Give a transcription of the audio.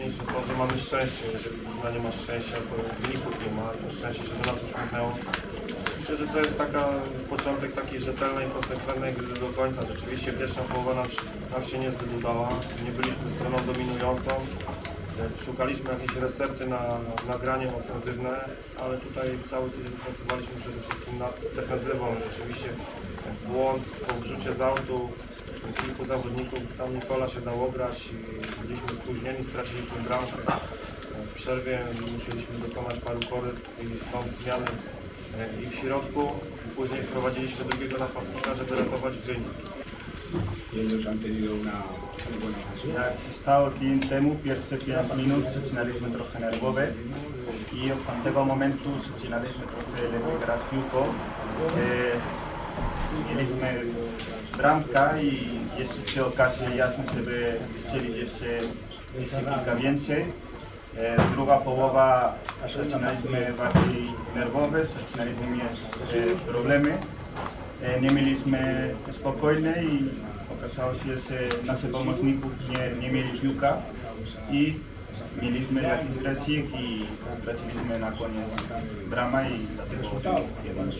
najistotniejsze to, że mamy szczęście. Jeżeli drużyna nie ma szczęścia, to wyników nie ma. To szczęście się do nas uśmiechnęło. Myślę, że to jest taka początek takiej rzetelnej, konsekwentnej gry do końca. Rzeczywiście pierwsza połowa nam, nam się niezbyt udała. Nie byliśmy stroną dominującą. Szukaliśmy jakiejś recepty na nagranie ofensywne, ale tutaj cały tydzień pracowaliśmy przede wszystkim nad defensywą. Rzeczywiście e, błąd po wrzucie z autu kilku zawodników, tam Nikola się dało grać i byliśmy spóźnieni, straciliśmy bramkę. W przerwie musieliśmy dokonać paru koryt i stąd zmiany e, i w środku. Później wprowadziliśmy drugiego napastnika, żeby ratować wynik. Y ellos han tenido una muy buena ocasión. Temu, pierwsze 5 minut zaczynaliśmy trochę nerwowe i grać piłką. E, druga połowa zaczynaliśmy bardziej nerwowe, zaczynaliśmy problemy. E, nie mieliśmy spokojne i okazało się, że nasi pomocników nie, nie mieli i mieliśmy jakiś resik i straciliśmy na koniec brama i dlatego 1